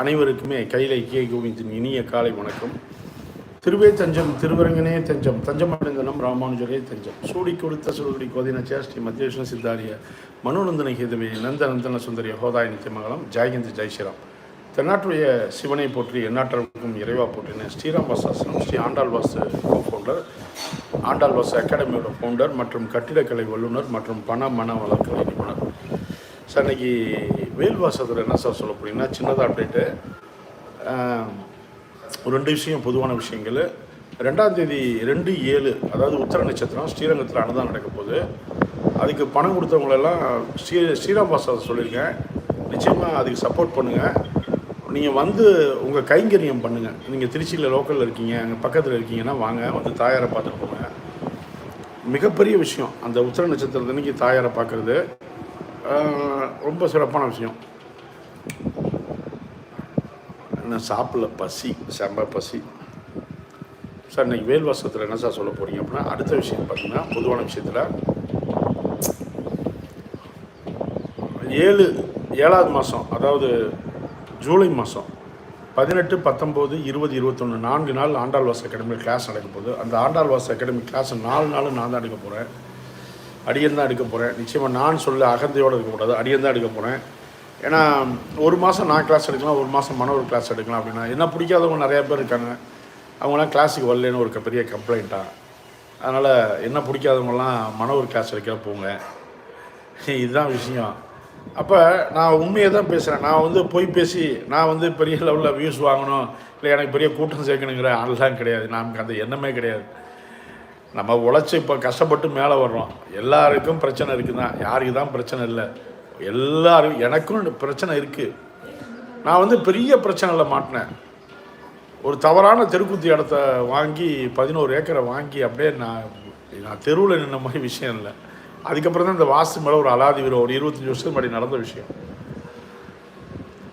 அனைவருக்குமே கைலை கே கோவிந்தின் இனிய காலை வணக்கம். திருவே தஞ்சம் திருவரங்கனே தஞ்சம் தஞ்சம் அடைந்தனம் ராமானுஜரே தஞ்சம். சூடி கொடுத்த சுருடி கோதின சேஷ்டி மத்தியேஷ்ண சித்தாரிய மனோநந்தன ஹேதுவே நந்த நந்தன சுந்தரிய ஹோதாய நித்தியமங்கலம் ஜெயஹிந்த் ஜெய் ஸ்ரீராம். தென்னாட்டுடைய சிவனை போற்றி எந்நாட்டருக்கும் இறைவா போற்றின ஸ்ரீராம் வாசாசனம் ஸ்ரீ ஆண்டாள் வாசு ஃபவுண்டர் ஆண்டாள் வாசு அகாடமியோட ஃபவுண்டர் மற்றும் கட்டிடக்கலை வல்லுநர் மற்றும் பண மன வளர்க்கலை நிபுணர். சார் இன்னைக்கு வேல்வாசத்தில் என்ன சார் சொல்ல போறீங்கன்னா சின்னதாக அப்டேட்டு ரெண்டு விஷயம் பொதுவான விஷயங்கள். ரெண்டாம் தேதி ரெண்டு ஏழு அதாவது உத்தர நட்சத்திரம் ஸ்ரீரங்கத்தில் அன்னதானம் நடக்க போகுது. அதுக்கு பணம் கொடுத்தவங்களெல்லாம் ஸ்ரீ ஸ்ரீராம் வாசல் சொல்லியிருக்கேன். நிச்சயமாக அதுக்கு சப்போர்ட் பண்ணுங்கள் நீங்கள் வந்து உங்கள் கைங்கரியம் பண்ணுங்கள் நீங்கள் திருச்சியில் லோக்கலில் இருக்கீங்க அங்கே பக்கத்தில் இருக்கீங்கன்னா வாங்க வந்து தாயாரை பார்த்துட்டு போங்க. மிகப்பெரிய விஷயம் அந்த உத்தர நட்சத்திரத்தன்னைக்கு தாயாரை பார்க்குறது. ரொம்ப சிறப்பான விஷயம். நான் சாப்பிடல? பசி. செம்ம பசி. சார் இன்னைக்கு வேல் வாசத்தில் என்ன சார் சொல்ல போகிறீங்க அப்படின்னா அடுத்த விஷயம் பார்த்தீங்கன்னா பொதுவான விஷயத்தில் ஏழு ஏழாவது மாதம் அதாவது ஜூலை மாதம் பதினெட்டு பத்தொம்போது இருபது இருபத்தொன்று நான்கு நாள் ஆண்டாள் வாச அகாடமியில் கிளாஸ் நடக்க போகுது. அந்த ஆண்டாள் வாச அகாடமி கிளாஸ் நாலு நாள் நான் தான் எடுக்க போகிறேன் அடியன் தான் எடுக்க போகிறேன் நிச்சயமாக நான் சொல்ல அகந்தையோடு இருக்கக்கூடாது அடியன் தான் எடுக்க போகிறேன் ஏன்னா ஒரு மாதம் நான் கிளாஸ் எடுக்கலாம் ஒரு மாதம் மனோர் கிளாஸ் எடுக்கலாம் அப்படின்னா என்ன பிடிக்காதவங்க நிறையா பேர் இருக்காங்க. அவங்களாம் கிளாஸுக்கு வரலன்னு ஒரு பெரிய கம்ப்ளைண்ட்டாக அதனால் என்ன பிடிக்காதவங்கலாம் மனோர் கிளாஸ் எடுக்க போங்க. இதுதான் விஷயம். அப்போ நான் உண்மையை தான் பேசுகிறேன் நான் வந்து பொய் பேசி நான் வந்து பெரிய லெவலில் வியூஸ் வாங்கணும். இல்லை எனக்கு பெரிய கூட்டம் சேர்க்கணுங்கிற ஆள்லாம் கிடையாது. நமக்கு அந்த எண்ணமே கிடையாது. நம்ம உழைச்சி இப்போ கஷ்டப்பட்டு மேலே வர்றோம். எல்லாருக்கும் பிரச்சனை இருக்குது தான் யாருக்கு தான் பிரச்சனை இல்லை? எல்லாரும் எனக்கும் பிரச்சனை இருக்குது நான் வந்து பெரிய பிரச்சனையில் மாட்டினேன். ஒரு தவறான தெருக்குத்தி இடத்த வாங்கி பதினோரு ஏக்கரை வாங்கி அப்படியே நான் நான் தெருவில் நின்ன மாதிரி விஷயம் இல்லை. அதுக்கப்புறம் தான் இந்த வாஸ்து மேலே ஒரு அலாதி வீரம் ஒரு இருபத்தஞ்சி வருஷத்துக்கு முன்னாடி நடந்த விஷயம்.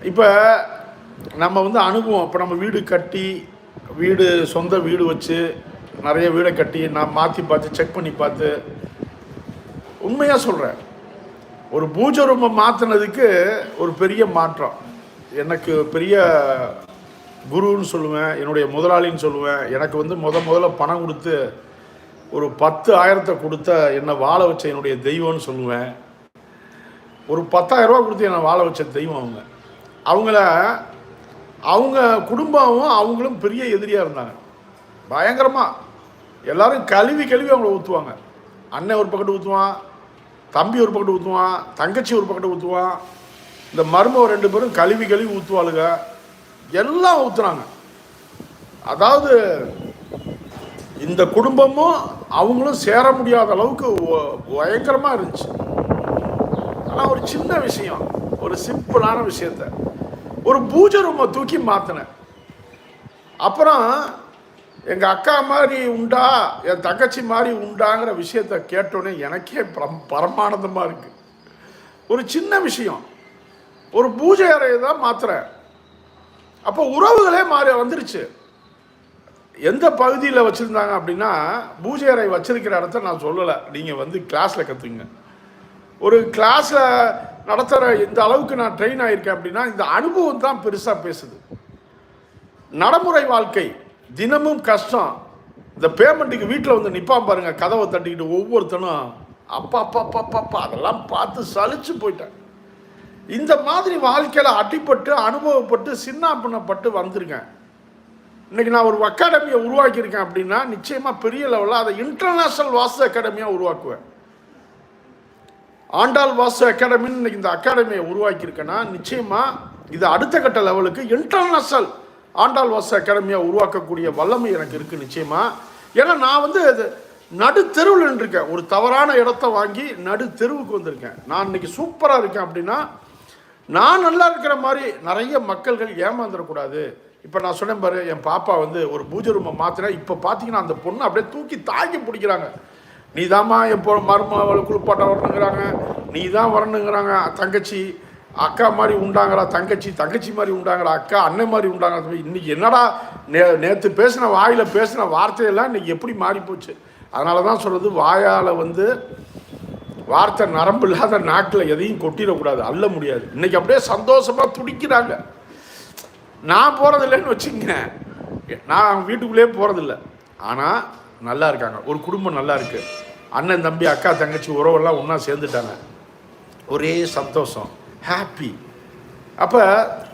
இப்போ நம்ம வந்து அனுபவம் இப்போ நம்ம வீடு கட்டி வீடு சொந்த வீடு வச்சு நிறைய வீடை கட்டி நான் மாற்றி பார்த்து செக் பண்ணி பார்த்து உண்மையாக சொல்கிறேன் ஒரு பூஜை ரூமை மாற்றினதுக்கு ஒரு பெரிய மாற்றம். எனக்கு பெரிய குருன்னு சொல்லுவேன் என்னுடைய முதலாளின்னு சொல்லுவேன். எனக்கு வந்து முத முதல்ல பணம் கொடுத்து ஒரு பத்து ஆயிரத்தை கொடுத்த என்னை வாழ வச்ச என்னுடைய தெய்வம்னு சொல்லுவேன். ஒரு பத்தாயிரம் ரூபா கொடுத்து என்னை வாழ வச்ச தெய்வம் அவங்க. அவங்கள அவங்க குடும்பமும் அவங்களும் பெரிய எதிரியாக இருந்தாங்க. பயங்கரமாக எல்லாரும் கழுவி கழுவி அவங்கள ஊற்றுவாங்க அண்ணன் ஒரு பக்கத்து ஊற்றுவான் தம்பி ஒரு பக்கத்து ஊற்றுவான் தங்கச்சி ஒரு பக்கத்து ஊற்றுவான் இந்த மருமக ரெண்டு பேரும் கழுவி கழுவி ஊற்றுவாளுங்க எல்லாம் ஊற்றுறாங்க அதாவது இந்த குடும்பமும் அவங்களும் சேர முடியாத அளவுக்கு ஒ- இருந்துச்சு. ஆனால் ஒரு சின்ன விஷயம் ஒரு சிம்பிளான விஷயத்த. ஒரு பூஜை ரூமை தூக்கி மாற்றினேன் அப்புறம் எங்கள் அக்கா மாதிரி உண்டா என் தங்கச்சி மாதிரி உண்டாங்கிற விஷயத்த கேட்டோன்னே எனக்கே பரம் பரமானந்தமாக இருக்குது ஒரு சின்ன விஷயம். ஒரு பூஜை அறையை தான் மாத்திரேன் அப்போ உறவுகளே மாறி வந்துருச்சு. எந்த பகுதியில் வச்சுருந்தாங்க அப்படின்னா பூஜை அறை வச்சிருக்கிற இடத்த நான் சொல்லலை. நீங்கள் வந்து கிளாஸில் கற்றுங்க ஒரு கிளாஸில் நடத்துகிற இந்த அளவுக்கு நான் ட்ரெயின் ஆகியிருக்கேன் அப்படின்னா இந்த அனுபவம் தான் பெருசாக பேசுது. நடைமுறை வாழ்க்கை. தினமும் கஷ்டம். இந்த பேமெண்ட்டுக்கு வீட்டில் வந்து நிற்பான் பாருங்கள் கதவை தட்டிக்கிட்டு ஒவ்வொருத்தனும் அப்பா அப்பா அப்பா அப்பா அப்பா அதெல்லாம் பார்த்து சலிச்சு போயிட்டேன். இந்த மாதிரி வாழ்க்கையில் அடிபட்டு அனுபவப்பட்டு சின்ன பின்னப்பட்டு வந்திருக்கேன். இன்னைக்கு நான் ஒரு அகாடமியை உருவாக்கியிருக்கேன் அப்படின்னா நிச்சயமாக பெரிய லெவலில் அதை இன்டர்நேஷ்னல் வாசு அகாடமியாக உருவாக்குவேன். ஆண்டாள் வாசு அகாடமின்னு இன்னைக்கு இந்த அகாடமியை உருவாக்கியிருக்கேன்னா நிச்சயமாக இது அடுத்த கட்ட லெவலுக்கு இன்டர்நேஷ்னல் ஆண்டாள் வாச அகாடமியாக உருவாக்கக்கூடிய வல்லமை எனக்கு இருக்குது நிச்சயமாக ஏன்னா நான் வந்து அது நடு தெருவில் நின்றுருக்கேன். ஒரு தவறான இடத்த வாங்கி நடு தெருவுக்கு வந்திருக்கேன். நான் இன்னைக்கு சூப்பராக இருக்கேன் அப்படின்னா நான் நல்லா இருக்கிற மாதிரி நிறைய மக்கள்கள் ஏமாந்துடக்கூடாது. இப்போ நான் சொன்னேன் பாரு என் பாப்பா வந்து ஒரு பூஜை ரூமை மாற்றினா இப்போ பார்த்தீங்கன்னா அந்த பொண்ணு அப்படியே தூக்கி தாக்கி பிடிக்கிறாங்க. நீ தாம்மா என் பொ குளிப்பாட்டம் குளிப்பாட்ட வரணுங்கிறாங்க. நீ தான் வரணுங்கிறாங்க. தங்கச்சி அக்கா மாதிரி உண்டாங்களா தங்கச்சி தங்கச்சி மாதிரி உண்டாங்களா அக்கா அண்ணன் மாதிரி உண்டாங்களா இன்னைக்கு என்னடா நே நேற்று பேசின வாயில் பேசின வார்த்தையெல்லாம் இன்னைக்கு எப்படி மாறிப்போச்சு அதனால தான் சொல்கிறது வாயால் வந்து வார்த்தை நரம்பு இல்லாத நாட்டில் எதையும் கொட்டிடக்கூடாது அள்ள முடியாது. இன்றைக்கி அப்படியே சந்தோஷமாக துடிக்கிறாங்க. நான் போகிறதில்லைன்னு வச்சுங்க நான் வீட்டுக்குள்ளேயே போகிறதில்ல ஆனால் நல்லா இருக்காங்க. ஒரு குடும்பம் நல்லா இருக்குது அண்ணன் தம்பி அக்கா தங்கச்சி உறவெல்லாம் ஒன்றா சேர்ந்துட்டாங்க. ஒரே சந்தோஷம். ஹாப்பி அப்போ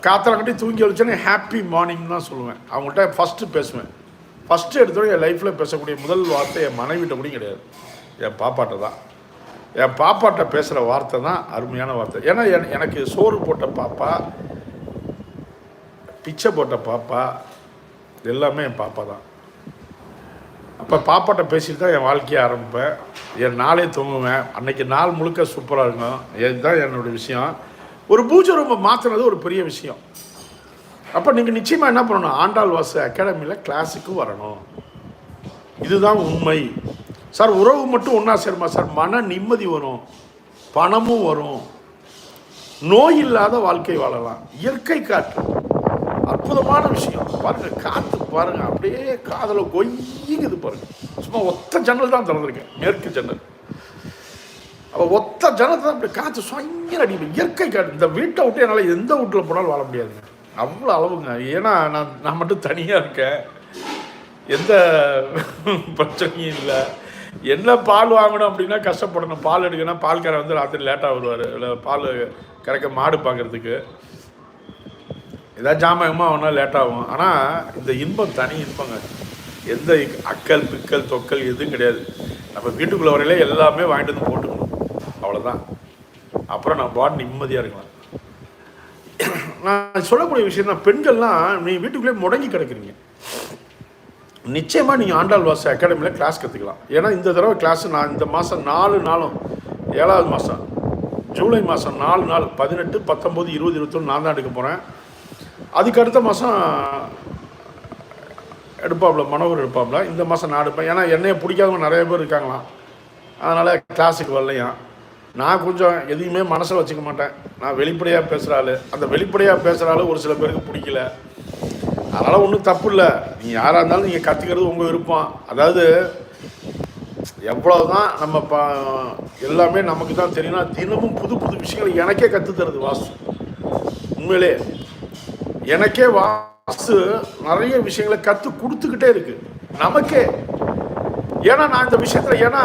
காத்தலங்கட்டி தூங்கி வச்சோன்னே ஹாப்பி மார்னிங் தான் சொல்லுவேன். அவங்கள்ட்ட ஃபஸ்ட்டு பேசுவேன். ஃபஸ்ட்டு எடுத்தோட என் லைஃப்பில் பேசக்கூடிய முதல் வார்த்தை என் மனைவிட்ட கூட கிடையாது. என் பாப்பாட்ட தான். என் பாப்பாட்ட பேசுகிற வார்த்தை தான் அருமையான வார்த்தை. ஏன்னா எனக்கு சோறு போட்ட பாப்பா பிச்சை போட்ட பாப்பா எல்லாமே என் பாப்பா தான். அப்போ பாப்பாட்ட பேசிட்டு தான் என் வாழ்க்கையை ஆரம்பிப்பேன். என் நாளே தூங்குவேன். அன்னைக்கு நாள் முழுக்க சூப்பராக இருக்கும் இதுதான் என்னோட விஷயம். ஒரு பூஜை ரூமை மாற்றுனது ஒரு பெரிய விஷயம். அப்போ நீங்கள் நிச்சயமாக என்ன பண்ணணும்? ஆண்டாள் வாசு அகாடமியில் கிளாஸுக்கு வரணும். இதுதான் உண்மை. சார் உறவு மட்டும் ஒன்றா சேருமா? சார் மன நிம்மதி வரும். பணமும் வரும். நோய் இல்லாத வாழ்க்கை வாழலாம். இயற்கை காற்று. அற்புதமான விஷயம். பாருங்க காற்று பாருங்க. அப்படியே காதல கொய்யுங்குது பாருங்க. சும்மா ஒத்த ஜன்னல் தான் திறந்திருக்கேன். மேற்கு ஜன்னல். அப்போ ஒத்த ஜனத்தை தான் அப்படி காற்று சொங்க அடிக்கும் இயற்கை காற்று இந்த வீட்டை விட்டு என்னால் எந்த வீட்டில் போனாலும் வாழ முடியாதுங்க அவ்வளோ அளவுங்க. ஏன்னா நான் நான் மட்டும் தனியாக இருக்கேன். எந்த பிரச்சனையும் இல்லை. என்ன பால் வாங்கணும் அப்படின்னா கஷ்டப்படணும். பால் எடுக்கணும் பால்காரன் வந்து ராத்திரி லேட்டாக வருவார். இல்லை பால் கறக்க மாடு பார்க்குறதுக்கு ஏதாவது ஜாமகமாக ஆகுனா லேட்டாகும் ஆனால் இந்த இன்பம் தனி இன்பங்க. எந்த அக்கல் பிக்கல் தொக்கல் எதுவும் கிடையாது. நம்ம வீட்டுக்குள்ளே வரையில எல்லாமே வாங்கிட்டு வந்து போட்டுக்கணும். அவ்வளோதான் அப்புறம் நான் பாட்டு நிம்மதியாக இருக்கலாம். நான் சொல்லக்கூடிய விஷயம் தான் பெண்கள்லாம் நீ வீட்டுக்குள்ளே முடங்கி கிடக்குறீங்க. நிச்சயமாக நீங்கள் ஆண்டாள் வாச அகாடமியில் கிளாஸ் கற்றுக்கலாம் ஏன்னா இந்த தடவை கிளாஸ் நான் இந்த மாதம் நாலு நாளும் ஏழாவது மாதம் ஜூலை மாதம் நாலு நாள் பதினெட்டு பத்தொம்போது இருபது இருபத்தொன்று நான் தான் எடுக்க போகிறேன் அதுக்கு அடுத்த மாதம் எடுப்பாப்ல மனோகர் எடுப்பாப்ல. இந்த மாதம் நான் எடுப்பேன். ஏன்னா என்னைய பிடிக்காதவங்க நிறைய பேர் இருக்காங்களாம். அதனால் கிளாஸுக்கு வரலையாம். நான் கொஞ்சம் எதையுமே மனசில் வச்சுக்க மாட்டேன். நான் வெளிப்படையாக பேசுகிற ஆள். அந்த வெளிப்படையாக பேசுகிற ஆளு ஒரு சில பேருக்கு பிடிக்கல. அதனால் ஒன்றும் தப்பு இல்லை. நீங்கள் யாராக இருந்தாலும் நீங்கள் கற்றுக்கிறது உங்கள் விருப்பம். அதாவது எவ்வளவுதான் நம்ம பா எல்லாமே நமக்கு தான் தெரியும்னா தினமும் புது புது விஷயங்கள் எனக்கே கற்றுத் தருது வாஸ்து உண்மையிலே எனக்கே வாஸ்து நிறைய விஷயங்களை கற்று கொடுத்துக்கிட்டே இருக்குது நமக்கே. ஏன்னா நான் இந்த விஷயத்தில் ஏன்னா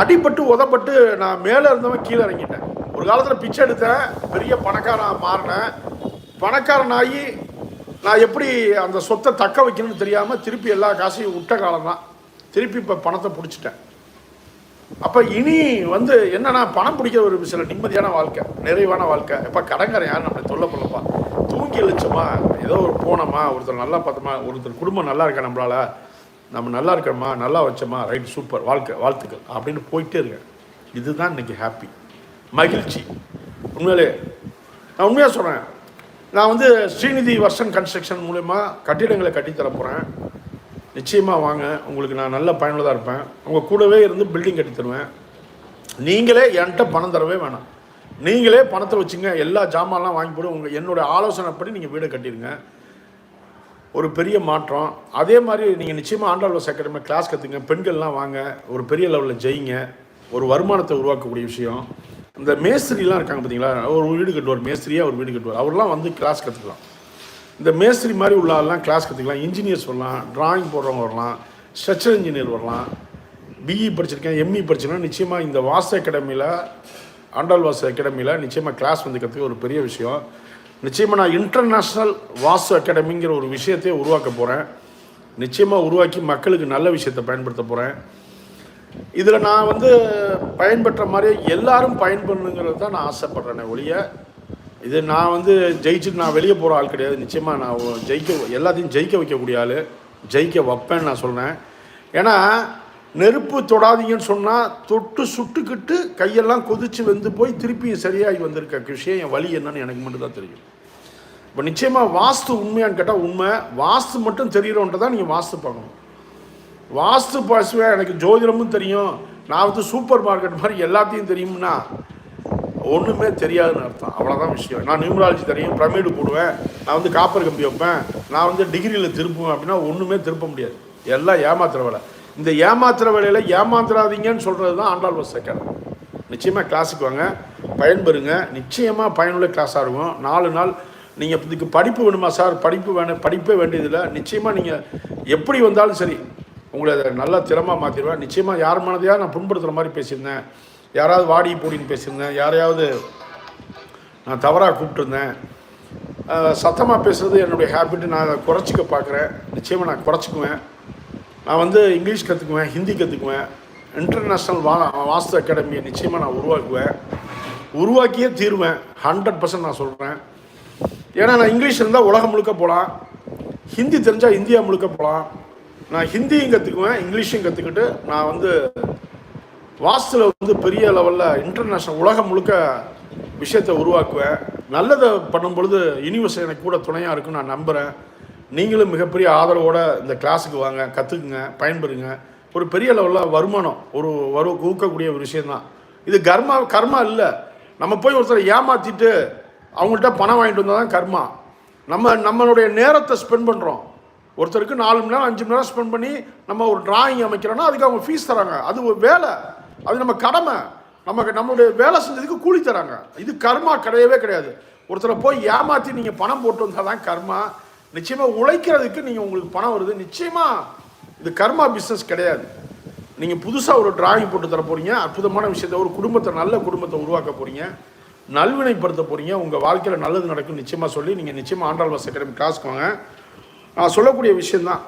அடிபட்டு உதப்பட்டு நான் மேலே இருந்தவன் கீழே இறங்கிட்டேன். ஒரு காலத்தில் பிச்சை எடுத்தேன். பெரிய பணக்காரன் மாறினேன். பணக்காரன் ஆகி நான் எப்படி அந்த சொத்தை தக்க வைக்கணும்னு தெரியாமல் திருப்பி எல்லா காசையும் விட்ட காலம் தான் திருப்பி இப்போ பணத்தை பிடிச்சிட்டேன். அப்போ இனி வந்து என்னன்னா பணம் பிடிக்கிற ஒரு சில நிம்மதியான வாழ்க்கை நிறைவான வாழ்க்கை. இப்போ கடங்கரை யார்? நம்மளை தொல்லை பண்ணப்பா தூங்கி எழுச்சோமா ஏதோ ஒரு போனோமா? ஒருத்தர் நல்லா பார்த்தோமா? ஒருத்தர் குடும்பம் நல்லா இருக்கா நம்மளால? நம்ம நல்லா இருக்கிறோமா நல்லா வச்சோமா ரைட் சூப்பர் வாழ்க்கை வாழ்த்துக்கள் அப்படின்னு போயிட்டே இருக்கேன். இதுதான் இன்னைக்கு ஹாப்பி மகிழ்ச்சி. உண்மையிலே நான் உண்மையாக சொல்கிறேன் நான் வந்து ஸ்ரீநிதி வர்ஷன் கன்ஸ்ட்ரக்ஷன் மூலயமா கட்டிடங்களை கட்டித்தர போகிறேன் நிச்சயமாக வாங்க. உங்களுக்கு நான் நல்ல பயனுள்ளதாக இருப்பேன். உங்கள் கூடவே இருந்து பில்டிங் கட்டி தருவேன். நீங்களே என்கிட்ட பணம் தரவே வேணாம். நீங்களே பணத்தை வச்சுங்க. எல்லா ஜாமான்லாம் வாங்கி போட்டு உங்கள் என்னோட ஆலோசனைப்படி நீங்கள் வீடை கட்டிடுங்க. ஒரு பெரிய மாற்றம். அதே மாதிரி நீங்கள் நிச்சயமாக ஆண்டாள் வச கிளாஸ் கற்றுங்க பெண்கள்லாம் வாங்க. ஒரு பெரிய லெவலில் ஜெயிங்க. ஒரு வருமானத்தை உருவாக்கக்கூடிய விஷயம். இந்த மேஸ்திரிலாம் இருக்காங்க பார்த்தீங்களா ஒரு வீடு கட்டுவார். மேஸ்திரியாக ஒரு வீடு கட்டுவார். அவர்லாம் வந்து கிளாஸ் கற்றுக்கலாம் இந்த மேஸ்திரி மாதிரி உள்ளாலாம் கிளாஸ் கற்றுக்கலாம் இன்ஜினியர்ஸ் வரலாம். டிராயிங் போடுறவங்க வரலாம். ஸ்ட்ரக்சர் இன்ஜினியர் வரலாம். பிஇ படிச்சிருக்கேன். எம்இ படிச்சிருக்கேன். நிச்சயமாக இந்த வாச அகாடமியில் ஆண்டாள் வாச அகாடமியில் நிச்சயமாக கிளாஸ் வந்து கற்றுக்க ஒரு பெரிய விஷயம். நிச்சயமாக நான் இன்டர்நேஷ்னல் வாஸ்து அகாடமிங்கிற ஒரு விஷயத்தையே உருவாக்க போகிறேன் நிச்சயமாக உருவாக்கி மக்களுக்கு நல்ல விஷயத்தை பயன்படுத்த போகிறேன் இதில் நான் வந்து பயன்பெற்ற மாதிரியே எல்லாரும் பயன்படணுங்கிறது தான் நான் ஆசைப்பட்றேனே ஒழிய இது நான் வந்து ஜெயிச்சுட்டு நான் வெளியே போகிற ஆள் கிடையாது. நிச்சயமாக நான் ஜெயிக்க எல்லாத்தையும் ஜெயிக்க வைக்கக்கூடிய ஆள் ஜெயிக்க வைப்பேன்னு நான் சொல்கிறேன் ஏன்னா நெருப்பு தொடாதீங்கன்னு சொன்னால் தொட்டு சுட்டுக்கிட்டு கையெல்லாம் கொதிச்சு வெந்து போய் திருப்பி சரியாகி வந்திருக்க விஷயம் என் வழி என்னன்னு எனக்கு மட்டும் தான் தெரியும். இப்போ நிச்சயமாக வாஸ்து உண்மையான்னு கேட்டால் உண்மை. வாஸ்து மட்டும் தெரிகிறவன்ட்டு தான் நீங்கள் வாஸ்து பார்க்கணும். வாஸ்து பாசுவேன் எனக்கு ஜோதிடமும் தெரியும். நான் வந்து சூப்பர் மார்க்கெட் மாதிரி எல்லாத்தையும் தெரியும்னா ஒன்றுமே தெரியாதுன்னு அர்த்தம். அவ்வளோதான் விஷயம். நான் நியூமராலஜி தெரியும் பிரமிடு போடுவேன் நான் வந்து காப்பர் கம்பி வைப்பேன் நான் வந்து டிகிரியில் திருப்புவேன் அப்படின்னா ஒன்றுமே திருப்ப முடியாது. எல்லாம் ஏமாத்துற வேலை. இந்த ஏமாத்துற வேலையில் ஏமாந்துடாதீங்கன்னு சொல்கிறது தான் ஆண்டாள் பஸ் செகண்ட் நிச்சயமாக கிளாஸுக்கு வாங்க. பயன்பெறுங்க. நிச்சயமாக பயனுள்ள கிளாஸாக இருக்கும். நாலு நாள் நீங்கள் இதுக்கு படிப்பு வேணுமா சார் படிப்பு வேணும் படிப்பே வேண்டியதில்லை. நிச்சயமாக நீங்கள் எப்படி வந்தாலும் சரி உங்களை அதை நல்லா திறமாக மாற்றிடுவேன் நிச்சயமாக யார் மனதையாக நான் புண்படுத்துகிற மாதிரி பேசியிருந்தேன். யாராவது வாடி போடின்னு பேசியிருந்தேன். யாரையாவது நான் தவறாக கூப்பிட்டுருந்தேன். சத்தமாக பேசுகிறது என்னுடைய ஹேபிட்டு நான் அதை குறைச்சிக்க பார்க்குறேன். நிச்சயமாக நான் குறைச்சிக்குவேன். நான் வந்து இங்கிலீஷ் கற்றுக்குவேன் ஹிந்தி கற்றுக்குவேன் இன்டர்நேஷ்னல் வா வாஸ்து அகாடமியை நிச்சயமாக நான் உருவாக்குவேன். உருவாக்கியே தீருவேன். ஹண்ட்ரட் பர்சன்ட் நான் சொல்கிறேன் ஏன்னா நான் இங்கிலீஷ் இருந்தால் உலகம் முழுக்க போகலாம் ஹிந்தி தெரிஞ்சால் இந்தியா முழுக்க போகலாம் நான் ஹிந்தியும் கற்றுக்குவேன் இங்கிலீஷும் கற்றுக்கிட்டு நான் வந்து வாஸ்துல வந்து பெரிய லெவலில் இன்டர்நேஷ்னல் உலகம் முழுக்க விஷயத்தை உருவாக்குவேன். நல்லதை பண்ணும் பொழுது யூனிவர்ஸ் எனக்கு கூட துணையாக இருக்குன்னு நான் நம்புகிறேன் நீங்களும் மிகப்பெரிய ஆதரவோட இந்த கிளாஸுக்கு வாங்க கற்றுக்குங்க பயன்பெறுங்க. ஒரு பெரிய லெவலில் வருமானம் ஒரு வரு ஊக்கக்கூடிய ஒரு விஷயந்தான் இது கர்மா கர்மா இல்லை. நம்ம போய் ஒருத்தரை ஏமாற்றிட்டு அவங்கள்ட்ட பணம் வாங்கிட்டு வந்தால் தான் கர்மா. நம்ம நம்மளுடைய நேரத்தை ஸ்பெண்ட் பண்ணுறோம் ஒருத்தருக்கு நாலு மணி நேரம் அஞ்சு மணி நேரம் ஸ்பெண்ட் பண்ணி நம்ம ஒரு டிராயிங் அமைக்கிறோன்னா அதுக்கு அவங்க ஃபீஸ் தராங்க. அது ஒரு வேலை. அது நம்ம கடமை. நமக்கு நம்மளுடைய வேலை செஞ்சதுக்கு கூலி தராங்க. இது கர்மா கிடையவே கிடையாது. ஒருத்தரை போய் ஏமாற்றி நீங்கள் பணம் போட்டு வந்தால் தான் கர்மா. நிச்சயமாக உழைக்கிறதுக்கு நீங்கள் உங்களுக்கு பணம் வருது. நிச்சயமாக இது கர்மா பிஸ்னஸ் கிடையாது. நீங்கள் புதுசாக ஒரு டிராயிங் போட்டு தர போகிறீங்க அற்புதமான விஷயத்தை ஒரு குடும்பத்தை நல்ல குடும்பத்தை உருவாக்க போகிறீங்க நல்வினைப்படுத்த போகிறீங்க உங்கள் வாழ்க்கையில் நல்லது நடக்கும் நிச்சயமாக சொல்லி நீங்கள் நிச்சயமாக ஆண்டாள் வாச அகாடமி கிளாஸ்க்கு வாங்க. நான் சொல்லக்கூடிய விஷயந்தான்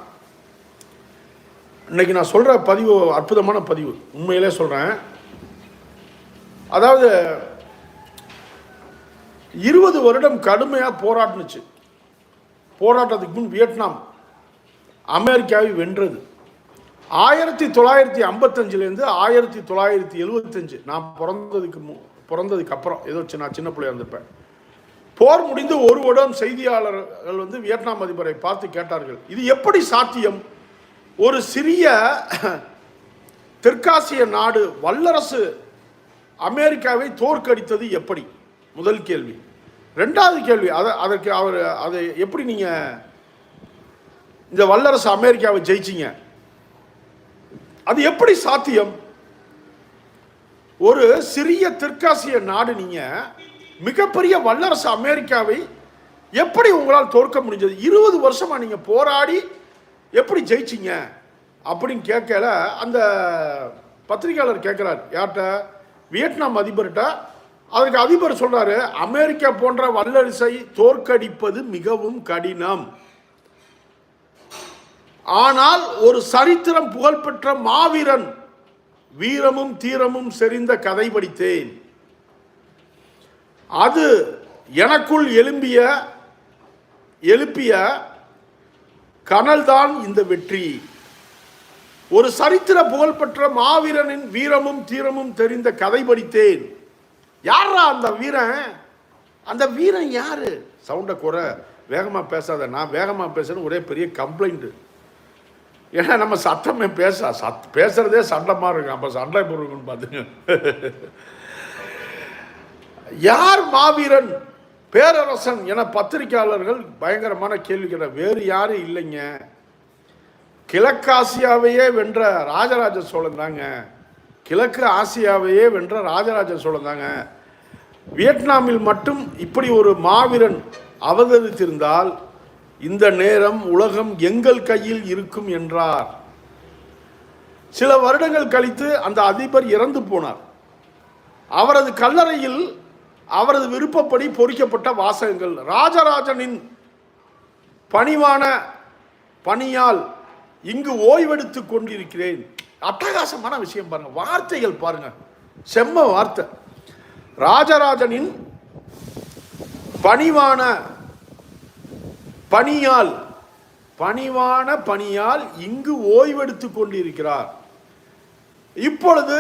இன்னைக்கு நான் சொல்கிற பதிவு அற்புதமான பதிவு. உண்மையிலே சொல்கிறேன் அதாவது இருபது வருடம் கடுமையாக போராட்டுனுச்சு போராட்டத்துக்கு முன் வியட்நாம். அமெரிக்காவை வென்றது. ஆயிரத்தி தொள்ளாயிரத்தி ஐம்பத்தஞ்சிலேருந்து ஆயிரத்தி தொள்ளாயிரத்தி எழுபத்தஞ்சு நான் பிறந்ததுக்கு மு பிறந்ததுக்கு அப்புறம். ஏதோ நான் சின்ன பிள்ளையாக இருந்திருப்பேன். போர் முடிந்து ஒரு வருடம் செய்தியாளர்கள் வந்து வியட்நாம் அதிபரை பார்த்து கேட்டார்கள். இது எப்படி சாத்தியம்? ஒரு சிறிய தெற்காசிய நாடு வல்லரசு அமெரிக்காவை தோற்கடித்தது எப்படி? முதல் கேள்வி. ரெண்டாவது கேள்வி அதை அதற்கு அவர் அதை எப்படி நீங்கள் இந்த வல்லரசு அமெரிக்காவை ஜெயிச்சிங்க? அது எப்படி சாத்தியம்? ஒரு சிறிய தெற்காசிய நாடு நீங்கள் மிகப்பெரிய வல்லரசு அமெரிக்காவை எப்படி உங்களால் தோற்க முடிஞ்சது? இருபது வருஷமாக நீங்கள் போராடி எப்படி ஜெயிச்சிங்க? அப்படின்னு கேட்கல அந்த பத்திரிகையாளர் கேட்குறார். யார்கிட்ட? வியட்நாம் அதிபர்கிட்ட. அதுக்கு அதிபர் சொல்றாரு அமெரிக்கா போன்ற வல்லரசை தோற்கடிப்பது மிகவும் கடினம். ஆனால் ஒரு சரித்திரம் புகழ்பெற்ற மாவீரன் வீரமும் தீரமும் செறிந்த கதை படித்தேன். அது எனக்குள் எழும்பிய எழுப்பிய கனல்தான் இந்த வெற்றி. ஒரு சரித்திர புகழ்பெற்ற மாவீரனின் வீரமும் தீரமும் தெரிந்த கதை படித்தேன். யாரா அந்த வீரன்? அந்த வீரன் யார்? சவுண்டை குறை வேகமாக பேசாத. நான் வேகமாக பேசுறேன்னு ஒரே பெரிய கம்ப்ளைண்ட்டு ஏன்னா நம்ம சத்தமே பேச சத் பேசுறதே சண்டமாக இருக்கும் அப்போ சண்டை போடுறோம்னு பார்த்துங்க யார் மாவீரன்? பேரரசன் என பத்திரிகையாளர்கள் பயங்கரமான கேள்வி கேட்ட வேறு யாரும் இல்லைங்க? கிழக்காசியாவையே வென்ற ராஜராஜ சோழன் தாங்க. கிழக்கு ஆசியாவையே வென்ற ராஜராஜ சோழன் தாங்க. வியட்நாமில் மட்டும் இப்படி ஒரு மாவீரன் அவதரித்திருந்தால் இந்த நேரம் உலகம் எங்கள் கையில் இருக்கும் என்றார். சில வருடங்கள் கழித்து அந்த அதிபர் இறந்து போனார். அவரது கல்லறையில் அவரது விருப்பப்படி பொறிக்கப்பட்ட வாசகங்கள் ராஜராஜனின் பணிவான பணியால் இங்கு ஓய்வெடுத்துக் கொண்டிருக்கிறேன். அட்டகாசமான விஷயம் பாருங்க வார்த்தைகள் பாருங்க செம்ம வார்த்தை. ராஜராஜனின் பணிவான பணியால் பணிவான பணியால் இங்கு ஓய்வெடுத்து கொண்டிருக்கிறார். இப்பொழுது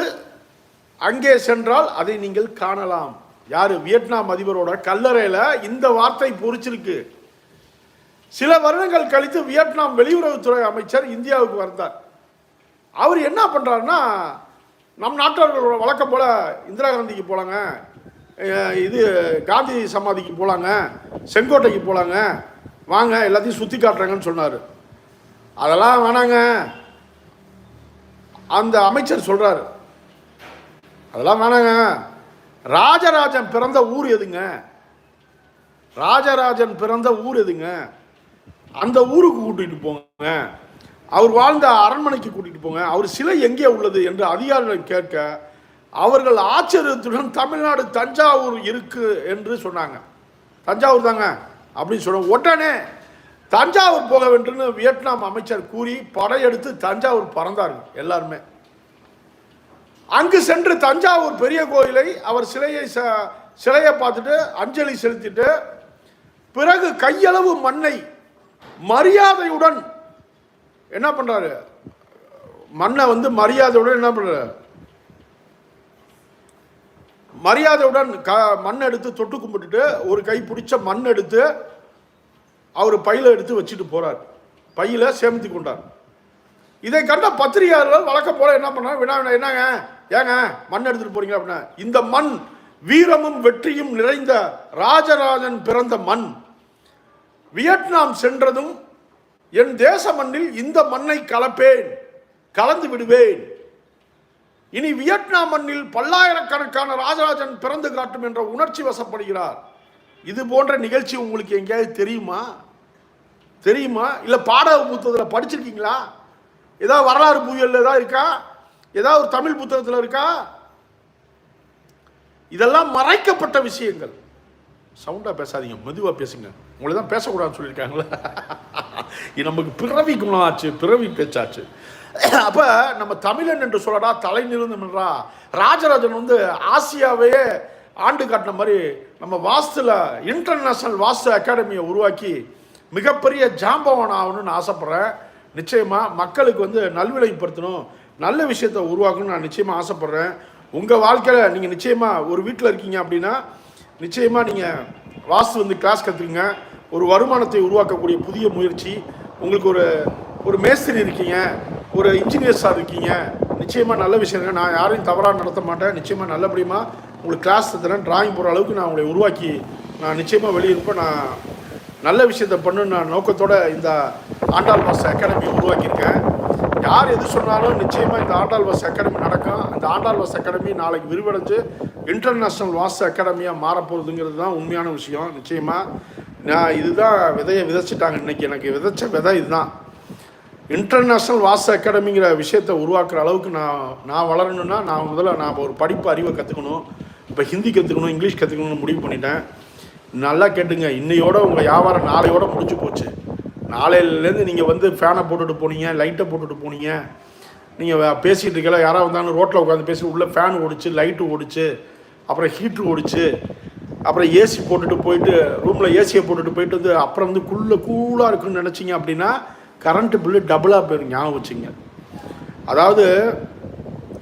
அங்கே சென்றால் அதை நீங்கள் காணலாம். யாரு? வியட்நாம் அதிபரோட கல்லறையில் இந்த வார்த்தை பொறிச்சிருக்கு சில வருடங்கள் கழித்து வியட்நாம் வெளியுறவுத்துறை அமைச்சர் இந்தியாவுக்கு வந்தார். அவர் என்ன பண்றாருன்னா நம் நாட்டவர்களோட வழக்கம் போல இந்திரா காந்திக்கு போலாங்க. இது காந்தி சமாதிக்கு போகலாங்க செங்கோட்டைக்கு போகலாங்க வாங்க எல்லாத்தையும் சுற்றி காட்டுறாங்கன்னு சொன்னார். அதெல்லாம் வேணாங்க. அந்த அமைச்சர் சொல்கிறாரு அதெல்லாம் வேணாங்க. ராஜராஜன் பிறந்த ஊர் எதுங்க? ராஜராஜன் பிறந்த ஊர் எதுங்க? அந்த ஊருக்கு கூட்டிகிட்டு போங்க. அவர் வாழ்ந்த அரண்மனைக்கு கூட்டிகிட்டு போங்க. அவர் சிலை எங்கே உள்ளது என்று அதிகாரிகள் கேட்க அவர்கள் ஆச்சரியத்துடன் தமிழ்நாடு தஞ்சாவூர் இருக்கு என்று சொன்னாங்க. தஞ்சாவூர் தாங்க அப்படின்னு சொன்ன உடனே தஞ்சாவூர் போக வேண்டும்னு வியட்நாம் அமைச்சர் கூறி படையெடுத்து தஞ்சாவூர் பறந்தார்கள் எல்லாருமே. அங்கு சென்று தஞ்சாவூர் பெரிய கோயிலை அவர் சிலையை ச- சிலையை பார்த்துட்டு அஞ்சலி செலுத்திட்டு பிறகு கையளவு மண்ணை மரியாதையுடன் என்ன பண்ணுறாரு மண்ணை வந்து மரியாதையுடன் என்ன பண்ணுறாரு மரியாதையுடன் க மண் எடுத்து தொட்டு கும்பிட்டுட்டு ஒரு கை பிடிச்ச மண் எடுத்து அவர் பையில எடுத்து வச்சுட்டு போறார். பையில சேமித்து கொண்டார். இதை கண்ட பத்திரிகையாளர்கள் வழக்கம் போல என்ன பண்ணாங்க? வினா என்னங்க? ஏங்க மண் எடுத்துட்டு போறீங்க அப்படின்னா இந்த மண் வீரமும் வெற்றியும் நிறைந்த ராஜராஜன் பிறந்த மண். வியட்நாம் சென்றதும் என் தேச மண்ணில் இந்த மண்ணை கலப்பேன் கலந்து விடுவேன். இனி வியட்நாம் மண்ணில் பல்லாயிரக்கணக்கான ராஜராஜன் பிறந்து காட்டும் என்ற உணர்ச்சி வசப்படுகிறார். இது போன்ற நிகழ்ச்சி உங்களுக்கு எங்கேயாவது தெரியுமா? தெரியுமா? இல்லை பாட புத்தகத்தில் படிச்சிருக்கீங்களா? ஏதாவது வரலாறு புயல் ஏதாவது இருக்கா? ஏதாவது ஒரு தமிழ் புத்தகத்தில் இருக்கா? இதெல்லாம் மறைக்கப்பட்ட விஷயங்கள். சவுண்டாக பேசாதீங்க மெதுவாக பேசுங்க. உங்களை தான் பேசக்கூடாதுன்னு சொல்லியிருக்காங்களே? இது நமக்கு பிறவி குணம் ஆச்சு பிறவி பேச்சாச்சு. அப்போ நம்ம தமிழன் என்று சொல்லடா தலை நிறுந்தா ராஜராஜன் வந்து ஆசியாவையே ஆண்டு காட்டின மாதிரி நம்ம வாஸ்துல இன்டர்நேஷனல் வாஸ்து அகாடமியை உருவாக்கி மிகப்பெரிய ஜாம்பவன் ஆகணும்னு ஆசைப்பட்றேன். நிச்சயமாக மக்களுக்கு வந்து நல்விலைப்படுத்தணும் நல்ல விஷயத்தை உருவாக்கணும்னு நான் நிச்சயமாக ஆசைப்பட்றேன். உங்கள் வாழ்க்கையில் நீங்கள் நிச்சயமாக ஒரு வீட்டில் இருக்கீங்க அப்படின்னா நிச்சயமாக நீங்கள் வாஸ்து வந்து கிளாஸ் கற்றுக்குங்க ஒரு வருமானத்தை உருவாக்கக்கூடிய புதிய முயற்சி. உங்களுக்கு ஒரு ஒரு மேஸ்திரி இருக்கீங்க. ஒரு இன்ஜினியர்ஸாக இருக்கீங்க நிச்சயமாக நல்ல விஷயங்க. நான் யாரையும் தவறாக நடத்த மாட்டேன். நிச்சயமாக நல்லபடியுமா உங்களுக்கு கிளாஸ் தரேன். டிராயிங் போகிற அளவுக்கு நான் உங்களை உருவாக்கி நான் நிச்சயமாக வெளியிருப்பேன். நான் நல்ல விஷயத்தை பண்ணுன்னு நான் நோக்கத்தோடு இந்த ஆண்டாள் வாஸ் அகாடமி உருவாக்கியிருக்கேன். யார் எது சொன்னாலும் நிச்சயமாக இந்த ஆண்டாள் வாஸ் அகாடமி நடக்கும். அந்த ஆண்டாள் வாஸ் அகாடமி நாளைக்கு விரிவடைஞ்சு இன்டர்நேஷ்னல் வாஸ் அகாடமியாக மாறப்போகுதுங்கிறது தான் உண்மையான விஷயம். நிச்சயமாக நான் இதுதான் விதையை விதைச்சிட்டாங்க. இன்னைக்கு எனக்கு விதைச்ச விதை இதுதான். இன்டர்நேஷ்னல் வாஸ் அகாடமிங்கிற விஷயத்தை உருவாக்குற அளவுக்கு நான் நான் வளரணும்னா நான் முதல்ல நான் ஒரு படிப்பு அறிவை கற்றுக்கணும் இப்போ ஹிந்தி கற்றுக்கணும் இங்கிலீஷ் கற்றுக்கணும்னு முடிவு பண்ணிட்டேன். நல்லா கேட்டுங்க. இன்னையோட உங்கள் வியாபாரம் நாளையோட முடிஞ்சு போச்சு. நாளையிலேருந்து நீங்கள் வந்து ஃபேனை போட்டுட்டு போனீங்க லைட்டை போட்டுட்டு போனீங்க. நீங்கள் பேசிகிட்டு இருக்கல யாராவது வந்தாலும் ரோட்டில் உட்காந்து பேசி உள்ளே ஃபேன் ஓடிச்சு லைட்டு ஓடிச்சு அப்புறம் ஹீட்ரு ஓடிச்சு அப்புறம் ஏசி போட்டுட்டு போயிட்டு ரூமில் ஏசியை போட்டுட்டு போயிட்டு வந்து அப்புறம் வந்து குள்ளே கூலாக இருக்குன்னு நினச்சிங்க அப்படின்னா கரண்ட்டு பில்லு டபுளாக போயிடும் ஞாபகம் வச்சுங்க. அதாவது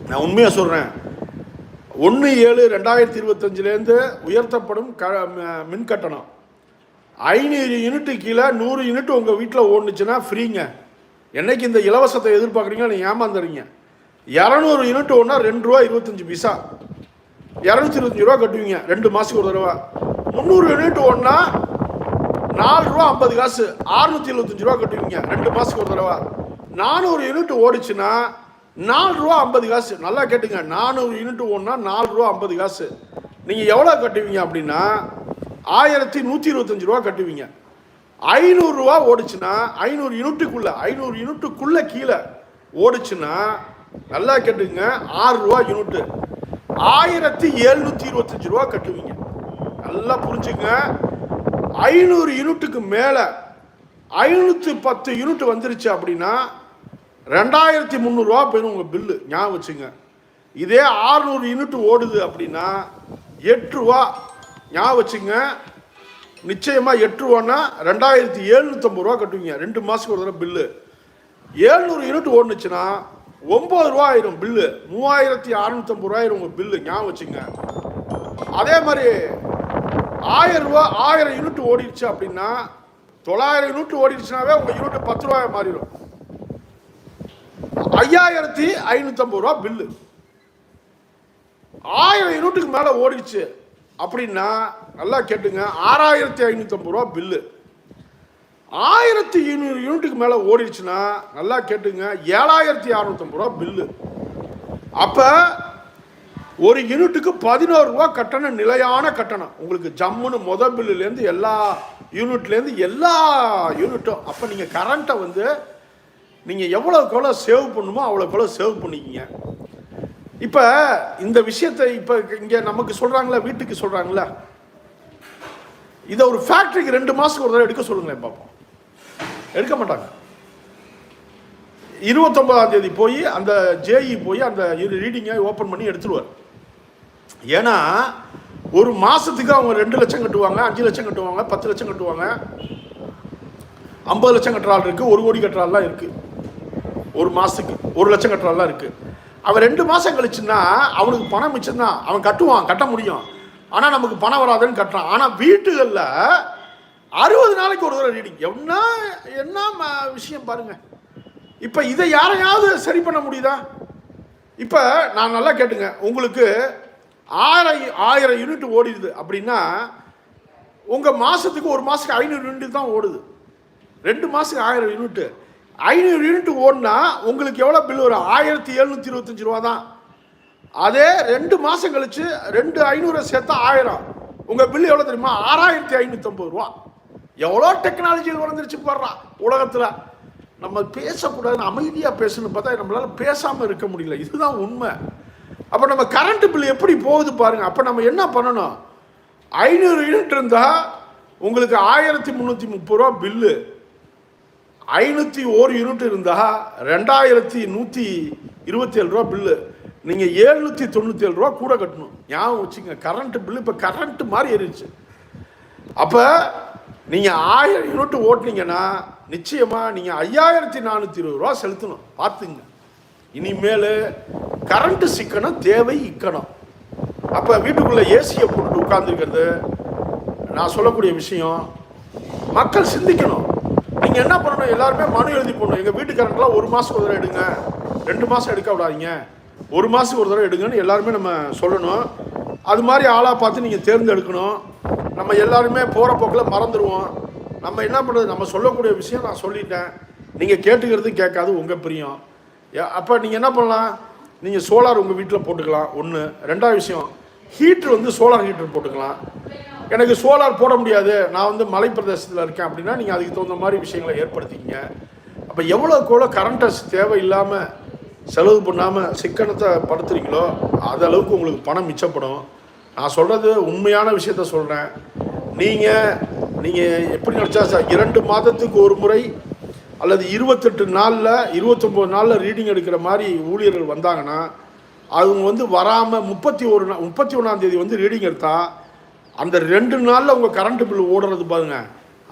நான் உண்மையாக சொல்கிறேன் ஒன்று ஏழு ரெண்டாயிரத்தி இருபத்தஞ்சிலேருந்து உயர்த்தப்படும் க ம- மின் கட்டணம். ஐநூறு யூனிட்டு கீழே நூறு யூனிட் உங்கள் வீட்டில் ஓடுனுச்சுன்னா ஃப்ரீங்க என்னைக்கு இந்த இலவசத்தை எதிர்பார்க்குறீங்களோ நீங்கள் ஏமாந்துறீங்க. இரநூறு யூனிட் ஒன்றா ரெண்டு ரூபா இருபத்தஞ்சி பைசா. இரநூத்தி இருபத்தஞ்சி ரூபா கட்டுவீங்க ரெண்டு மாதத்துக்கு ஒரு தடவை. முந்நூறு யூனிட் ஒன்றா நாலு ரூபா ஐம்பது காசு அறுநூத்தி எழுபத்தஞ்சு ரூபா கட்டுவீங்க ரெண்டு மாதத்துக்கு ஒரு தடவை. நானூறு யூனிட் ஓடிச்சுன்னா நாலு ரூபா ஐம்பது காசு. நல்லா கேட்டுங்க நானூறு யூனிட் ஓடுனா நாலு ரூபா ஐம்பது காசு. நீங்கள் எவ்வளோ கட்டுவீங்க அப்படின்னா ஆயிரத்தி நூற்றி இருபத்தஞ்சு ரூபா கட்டுவீங்க. ஐநூறுரூவா ஓடுச்சுன்னா ஐநூறு யூனிட்டுக்குள்ளே ஐநூறு யூனிட்டுக்குள்ளே கீழே ஓடிச்சுன்னா நல்லா கேட்டுங்க ஆறு ரூபா யூனிட்டு. ஆயிரத்தி எழுநூற்றி இருபத்தஞ்சு ரூபா கட்டுவீங்க. நல்லா புரிஞ்சுங்க ஐநூறு யூனிட்டுக்கு மேலே ஐநூற்றி பத்து யூனிட் வந்துருச்சு அப்படின்னா ரெண்டாயிரத்தி முந்நூறுரூவா போயிடும் உங்கள் பில்லு ஞாபகம் வச்சுங்க. இதே ஆறுநூறு யூனிட் ஓடுது அப்படின்னா எட்டு ரூபா. ஞாபகம் வச்சுங்க. நிச்சயமாக எட்டு ரூபான்னா ரெண்டாயிரத்தி எழுநூற்றம்பது ரூபா கட்டுவீங்க. ரெண்டு மாதத்துக்கு ஒரு தடவை பில்லு ஏழ்நூறு யூனிட் ஓடுனுச்சுன்னா ஒம்பது ரூபா ஆயிரும் பில்லு மூவாயிரத்தி அறநூற்றம்பது ரூபாயிரும் உங்கள் பில்லு ஞாபகம் வச்சுங்க. அதே மாதிரி ஆயிரம் ரூபா ஆயிரம் யூனிட் ஓடிடுச்சு அப்படின்னா தொள்ளாயிரம் யூனிட் ஓடிடுச்சுனாவே உங்கள் யூனிட் பத்து ரூபாய் மாறிடும். ஐயாயிரத்தி ஐநூற்றம்பது ரூபா பில்லு ஆயிரம் யூனிட்டுக்கு மேலே ஓடிடுச்சு அப்படின்னா நல்லா கேட்டுங்க ஆறாயிரத்தி ஐநூற்றம்பது ரூபா பில்லு ஆயிரத்தி ஐநூறு யூனிட்டுக்கு மேலே ஓடிடுச்சுன்னா நல்லா கேட்டுங்க ஏழாயிரத்தி அறநூற்றம்பது ரூபா பில்லு அப்போ ஒரு யூனிட்டுக்கு பதினோரு ரூபா கட்டணம் நிலையான கட்டணம். உங்களுக்கு ஜம்முன்னு முத பில்லுலேருந்து எல்லா யூனிட்லேருந்து எல்லா யூனிட்டும். அப்போ நீங்கள் கரண்ட்டை வந்து நீங்கள் எவ்வளோக்கு எவ்வளோ சேவ் பண்ணுமோ அவ்வளோக்கு எவ்வளோ சேவ் பண்ணிக்கிங்க. இப்போ இந்த விஷயத்தை இப்போ இங்கே நமக்கு சொல்கிறாங்களா வீட்டுக்கு சொல்கிறாங்களா இதை ஒரு ஃபேக்ட்ரிக்கு ரெண்டு மாதத்துக்கு ஒரு தடவை எடுக்க சொல்லுங்களேன் பார்ப்போம் எடுக்க மாட்டாங்க. இருபத்தொம்பதாம் தேதி போய் அந்த ஜேஇ போய் அந்த ரீடிங்கை ஓப்பன் பண்ணி எடுத்துருவார். ஏன்னா ஒரு மாதத்துக்கு அவங்க ரெண்டு லட்சம் கட்டுவாங்க அஞ்சு லட்சம் கட்டுவாங்க பத்து லட்சம் கட்டுவாங்க. ஐம்பது லட்சம் கட்டுற ஆள் இருக்குது ஒரு கோடி கட்டுற ஆள்லாம் இருக்குது ஒரு மாதத்துக்கு ஒரு லட்சம் கட்டுற ஆள்லாம் இருக்குது அவன் ரெண்டு மாதம் கழிச்சுன்னா அவனுக்கு பணம் மிச்சம்தான் அவன் கட்டுவான் கட்ட முடியும். ஆனால் நமக்கு பணம் வராதுன்னு கட்டுறான். ஆனால் வீட்டுகளில் அறுபது நாளைக்கு ஒரு தடவை ரீடிங் என்ன என்ன ம- விஷயம் பாருங்க. இப்போ இதை யாரையாவது சரி பண்ண முடியுதா? இப்போ நான் நல்லா கேட்டுங்க. உங்களுக்கு ஆயிரம் ஆயிரம் யூனிட் ஓடிடுது. அப்படின்னா உங்கள் மாதத்துக்கு ஒரு மாதத்துக்கு ஐநூறு யூனிட் தான் ஓடுது. ரெண்டு மாதத்துக்கு ஆயிரம் யூனிட்டு ஐநூறு யூனிட் ஓடினா உங்களுக்கு எவ்வளோ பில் வரும்? ஆயிரத்தி எழுநூற்றி இருபத்தஞ்சி ரூபா தான். அதே ரெண்டு மாதம் கழித்து ரெண்டு ஐநூறு சேர்த்தா ஆயிரம். உங்கள் பில் எவ்வளோ தெரியுமா? ஆறாயிரத்தி ஐநூற்றம்பது ரூபா. எவ்வளோ டெக்னாலஜி வளர்ந்துருச்சு போடுறான் உலகத்தில். நம்ம பேசக்கூடாதுன்னு அமைதியாக பேசணும்னு பார்த்தா நம்மளால் பேசாமல் இருக்க முடியல. இதுதான் உண்மை. அப்போ நம்ம கரண்ட் பில் எப்படி போகுது பாருங்கள் அப்போ நம்ம என்ன பண்ணணும்? ஐநூறு யூனிட் இருந்தால் உங்களுக்கு ஆயிரத்தி முந்நூற்றி முப்பது ரூபா பில்லு ஐநூற்றி ஒரு யூனிட் இருந்தால் ரெண்டாயிரத்தி நூற்றி இருபத்தி ஏழு ரூபா பில்லு நீங்கள் ஏழ்நூற்றி தொண்ணூற்றி ஏழு ரூபா கூட கட்டணும். ஞாபகம் வச்சுங்க கரண்ட்டு பில்லு இப்போ கரண்ட்டு மாதிரி ஏறிடுச்சு. அப்போ நீங்கள் ஆயிரம் யூனிட் ஓட்டுனீங்கன்னா நிச்சயமாக நீங்கள் ஐயாயிரத்தி நானூற்றி இருபது ரூபா செலுத்தணும். பார்த்துங்க. இனிமேல் கரண்ட்டு சிக்கனம் தேவை இக்கணும். அப்போ வீட்டுக்குள்ளே ஏசியை போட்டு உட்காந்துருக்கிறது நான் சொல்லக்கூடிய விஷயம் மக்கள் சிந்திக்கணும். நீங்கள் என்ன பண்ணணும்? எல்லாருமே மனு எழுதி போடணும். எங்கள் வீட்டு கரண்ட்லாம் ஒரு மாதம் ஒரு தடவை எடுங்க. ரெண்டு மாதம் எடுக்க விடாதீங்க. ஒரு மாதத்துக்கு ஒரு தடவை எடுங்கன்னு எல்லாருமே நம்ம சொல்லணும். அது மாதிரி ஆளாக பார்த்து நீங்கள் தேர்ந்தெடுக்கணும். நம்ம எல்லாருமே போகிற போக்கில் மறந்துடுவோம் நம்ம என்ன பண்ணுறது நம்ம சொல்லக்கூடிய விஷயம் நான் சொல்லிட்டேன். நீங்கள் கேட்டுக்கிறது கேட்காது உங்கள் பிரியம். அப்போ நீங்கள் என்ன பண்ணலாம்? நீங்கள் சோலார் உங்கள் வீட்டில் போட்டுக்கலாம். ஒன்று ரெண்டாவது விஷயம் ஹீட்ரு வந்து சோலார் ஹீட்டர் போட்டுக்கலாம். எனக்கு சோலார் போட முடியாது. நான் வந்து மலை பிரதேசத்தில் இருக்கேன் அப்படின்னா நீங்கள் அதுக்கு தகுந்த மாதிரி விஷயங்களை ஏற்படுத்திக்கிங்க. அப்போ எவ்வளோக்கு எவ்வளோ கரண்ட்டை தேவையில்லாமல் செலவு பண்ணாமல் சிக்கனத்தை படுத்துறீங்களோ அது அளவுக்கு உங்களுக்கு பணம் மிச்சப்படும். நான் சொல்கிறது உண்மையான விஷயத்த சொல்கிறேன் நீங்கள் நீங்கள் எப்படி நினச்சா சார் இரண்டு மாதத்துக்கு ஒரு முறை அல்லது இருபத்தெட்டு நாளில் இருபத்தொம்போது நாளில் ரீடிங் எடுக்கிற மாதிரி ஊழியர்கள் வந்தாங்கன்னா அவங்க வந்து வராமல் முப்பத்தி ஒரு நா முப்பத்தி ஒன்றாம் தேதி வந்து ரீடிங் எடுத்தால் அந்த ரெண்டு நாளில் உங்கள் கரண்ட் பில் ஓடுறது பாருங்க.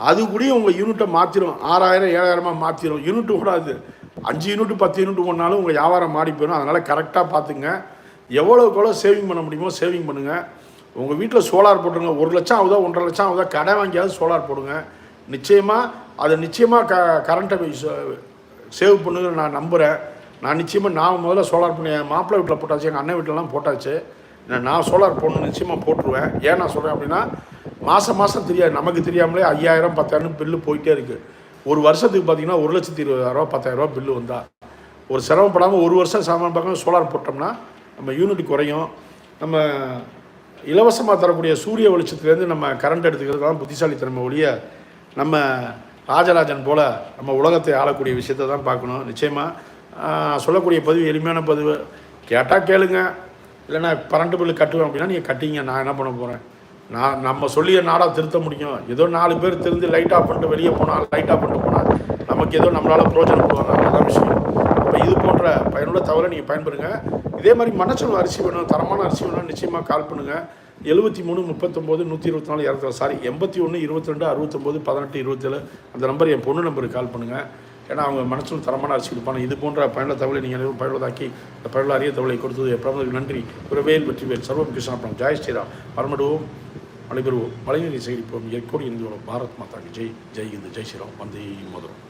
அது கூட உங்கள் யூனிட்டை மாற்றிடும் ஆறாயிரம் ஏழாயிரமாக மாற்றிடும் யூனிட் ஓடாது. அஞ்சு யூனிட் பத்து யூனிட் ஒன்றாலும் உங்கள் வியாபாரம் மாறி போயிடும் அதனால் கரெக்டாக பார்த்துங்க எவ்வளோக்கு எவ்வளோ சேவிங் பண்ண முடியுமோ சேவிங் பண்ணுங்கள் உங்கள் வீட்டில் சோலார் போட்டுருங்க. ஒரு லட்சம் ஆகுதா ஒன்றரை லட்சம் ஆகுதா கடை வாங்கியாவது சோலார் போடுங்க. நிச்சயமாக அது நிச்சயமாக க கரண்ட்டை சேவ் பண்ணுங்க நான் நம்புகிறேன் நான் நிச்சயமாக நான் முதல்ல சோலார் பண்ணி என் மாப்பிள்ளை வீட்டில் போட்டாச்சு எங்கள் அண்ணன் வீட்டிலலாம் போட்டாச்சு. நான் நான் சோலார் போடணும் நிச்சயமாக போட்டுருவேன். ஏன் நான் சொல்கிறேன் அப்படின்னா மாதம் மாதம் தெரியாது. நமக்கு தெரியாமலே ஐயாயிரம் பத்தாயிரம் பில்லு போயிட்டே இருக்குது ஒரு வருஷத்துக்கு பார்த்தீங்கன்னா ஒரு லட்சத்தி இருபதாயிரரூவா பத்தாயிரரூவா பில்லு வந்தா. ஒரு சிரமப்படாமல் ஒரு வருஷம் சாமான் பார்க்காம சோலார் போட்டோம்னா நம்ம யூனிட் குறையும். நம்ம இலவசமாக தரக்கூடிய சூரிய வெளிச்சத்துலேருந்து நம்ம கரண்ட் எடுத்துக்கிறது தான் புத்திசாலித்தனமை ஒழிய நம்ம ராஜராஜன் போல் நம்ம உலகத்தை ஆளக்கூடிய விஷயத்தை தான் பார்க்கணும். நிச்சயமாக சொல்லக்கூடிய பதிவு எளிமையான பதிவு. கேட்டால் கேளுங்க. இல்லைன்னா கரண்ட் பில்லு கட்டுவேன் அப்படின்னா நீங்கள் கட்டிங்க நான் என்ன பண்ண போகிறேன் நான் நம்ம சொல்லிய நாடாக திருத்த முடியும். ஏதோ நாலு பேர் திருந்து லைட் ஆஃப் பண்ணிட்டு வெளியே போனால் லைட் ஆஃப் பண்ணிட்டு போனால் நமக்கு ஏதோ நம்மளால் பிரோஜனப்படுவாங்க அதான் விஷயம். அப்போ இது போன்ற பயனுள்ள தவறை நீங்கள் பயன்படுங்க. இதே மாதிரி மனச்சல் அரிசி வேணும் தரமான அரிசி வேணும் நிச்சயமாக கால் பண்ணுங்கள் எழுபத்தி மூணு முப்பத்தொம்போது நூற்றி இருபத்தி நாலு இரநூத்தி சாரி எண்பத்தி ஒன்று இருபத்தி ரெண்டு அறுபத்தொம்போது பதினெட்டு இருபத்தேழு அந்த நம்பர் என் பொண்ணு நம்பருக்கு கால் பண்ணுங்கள் ஏன்னா அவங்க மனசில் தரமான அரிசி கொடுப்பாங்க. இது போன்ற பயனுள்ள தகவலை நீங்கள் அனைவரும் பயனுள்ளதாக்கி இந்த பயனுள்ள அரிய தகவலை கொடுத்தது எப்பொழுது நன்றி. உறவேல் வெற்றி வேல். சர்வம் கிருஷ்ணாபுரம். ஜாய் ஸ்ரீராம். மரமடுவோம் நடைபெறுவோம் மலைநீரை சேகரிப்போம் இயற்கோடு இந்தியோட பாரத் மாதாக்கு ஜெய். ஜெய் இந்து. ஜெய் ஸ்ரீராம். வந்தே மதுரம்.